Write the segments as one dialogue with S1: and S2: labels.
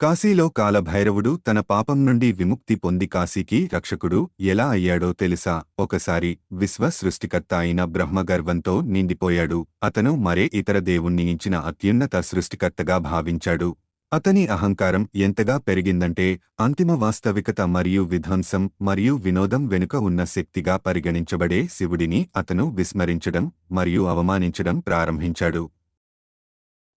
S1: కాశీలో కాలభైరవుడు తన పాపం నుండి విముక్తి పొంది కాశీకి రక్షకుడు ఎలా అయ్యాడో తెలుసా? ఒకసారి విశ్వ సృష్టికర్త అయిన బ్రహ్మగర్వంతో నిండిపోయాడు. అతను మరే ఇతర దేవుణ్ణి ఇచ్చిన అత్యున్నత సృష్టికర్తగా భావించాడు. అతని అహంకారం ఎంతగా పెరిగిందంటే అంతిమ వాస్తవికత మరియు విధ్వంసం మరియు వినోదం వెనుక ఉన్న శక్తిగా పరిగణించబడే శివుడిని అతను విస్మరించడం మరియు అవమానించడం ప్రారంభించాడు.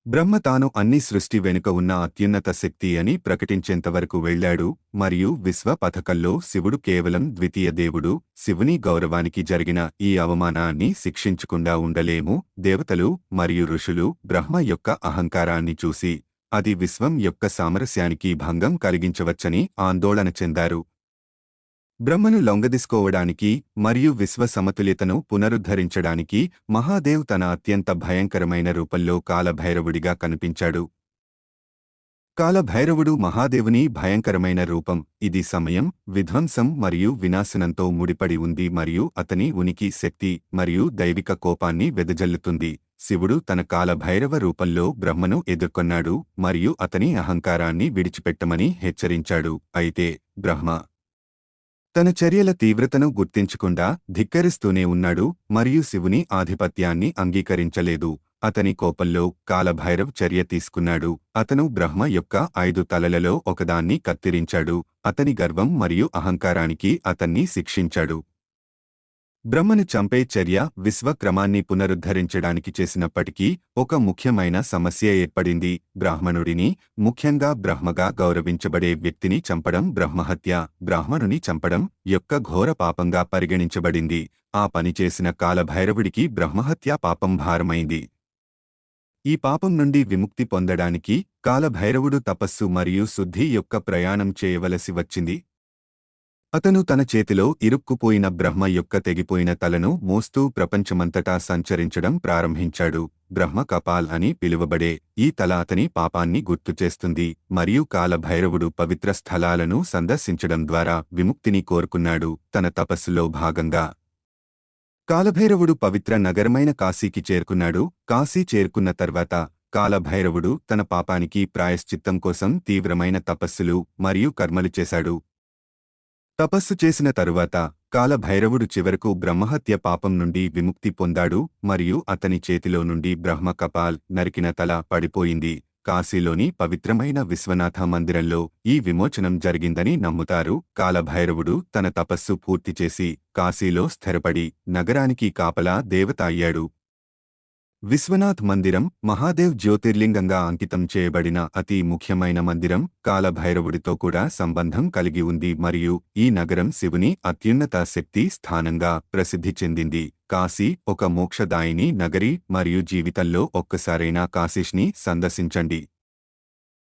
S1: బ్రహ్మ తాను అన్ని సృష్టి వెనుక ఉన్న అత్యున్నత శక్తి అని ప్రకటించేంతవరకు వెళ్ళాడు మరియు విశ్వ పథకంలో శివుడు కేవలం ద్వితీయ దేవుడు శివుని గౌరవానికి జరిగిన ఈ అవమానాన్ని శిక్షించకుండా ఉండలేము దేవతలు మరియు ఋషులు బ్రహ్మ యొక్క అహంకారాన్ని చూసి అది విశ్వం యొక్క సామరస్యానికి భంగం కలిగించవచ్చని ఆందోళన చెందారు. బ్రహ్మను లొంగదీసుకోవడానికి మరియు విశ్వ సమతుల్యతను పునరుద్ధరించడానికి మహాదేవ్ తన అత్యంత భయంకరమైన రూపంలో కాలభైరవుడిగా కనిపించాడు. కాలభైరవుడు మహాదేవుని భయంకరమైన రూపం ఇది సమయం విధ్వంసం మరియు వినాశనంతో ముడిపడి ఉంది మరియు అతని ఉనికి శక్తి మరియు దైవిక కోపాన్ని వెదజల్లుతుంది. శివుడు తన కాలభైరవ రూపంలో బ్రహ్మను ఎదుర్కొన్నాడు మరియు అతని అహంకారాన్ని విడిచిపెట్టమని హెచ్చరించాడు. అయితే బ్రహ్మ తన చర్యల తీవ్రతను గుర్తించకుండా ధిక్కరిస్తూనే ఉన్నాడు మరియు శివుని ఆధిపత్యాన్ని అంగీకరించలేదు. అతని కోపంలో కాలభైరవ్ చర్య తీసుకున్నాడు. అతను బ్రహ్మ యొక్క ఐదు తలలలో ఒకదాన్ని కత్తిరించాడు. అతని గర్వం మరియు అహంకారానికి అతన్ని శిక్షించాడు. బ్రహ్మను చంపే చర్య విశ్వక్రమాన్ని పునరుద్ధరించడానికి చేసినప్పటికీ ఒక ముఖ్యమైన సమస్య ఏర్పడింది. బ్రాహ్మణుడిని ముఖ్యంగా బ్రహ్మగా గౌరవించబడే వ్యక్తిని చంపడం బ్రహ్మహత్య బ్రాహ్మణుని చంపడం యొక్క ఘోర పాపంగా పరిగణించబడింది. ఆ పని చేసిన కాలభైరవుడికి బ్రహ్మహత్య పాపం భారమైంది. ఈ పాపం నుండి విముక్తి పొందడానికి కాలభైరవుడు తపస్సు మరియు శుద్ధి యొక్క ప్రయాణం చేయవలసి వచ్చింది. అతను తన చేతిలో ఇరుక్కుపోయిన బ్రహ్మ యొక్క తెగిపోయిన తలను మోస్తూ ప్రపంచమంతటా సంచరించడం ప్రారంభించాడు. బ్రహ్మ కపాల్ అని పిలువబడే ఈ తల అతని పాపాన్ని గుర్తుచేస్తుంది మరియు కాలభైరవుడు పవిత్ర స్థలాలను సందర్శించడం ద్వారా విముక్తిని కోరుకున్నాడు. తన తపస్సులో భాగంగా కాలభైరవుడు పవిత్ర నగరమైన కాశీకి చేరుకున్నాడు. కాశీ చేరుకున్న తర్వాత కాలభైరవుడు తన పాపానికి ప్రాయశ్చిత్తం కోసం తీవ్రమైన తపస్సులు మరియు కర్మలు చేశాడు. తపస్సు చేసిన తరువాత కాలభైరవుడు చివరకు బ్రహ్మహత్య పాపం నుండి విముక్తి పొందాడు మరియు అతని చేతిలో నుండి బ్రహ్మ కపాల్ నరికిన తల పడిపోయింది. కాశీలోని పవిత్రమైన విశ్వనాథ మందిరంలో ఈ విమోచనం జరిగిందని నమ్ముతారు. కాలభైరవుడు తన తపస్సు పూర్తి చేసి కాశీలో స్థిరపడి నగరానికి కాపలా దేవత అయ్యాడు. విశ్వనాథ్ మందిరం మహాదేవ్ జ్యోతిర్లింగంగా అంకితం చేయబడిన అతి ముఖ్యమైన మందిరం కాలభైరవుడితో కూడా సంబంధం కలిగి ఉంది మరియు ఈ నగరం శివుని అత్యున్నత శక్తి స్థానంగా ప్రసిద్ధి చెందింది. కాశీ ఒక మోక్షదాయిని నగరి మరియు జీవితంలో ఒక్కసారైనా కాశీష్ని సందర్శించండి.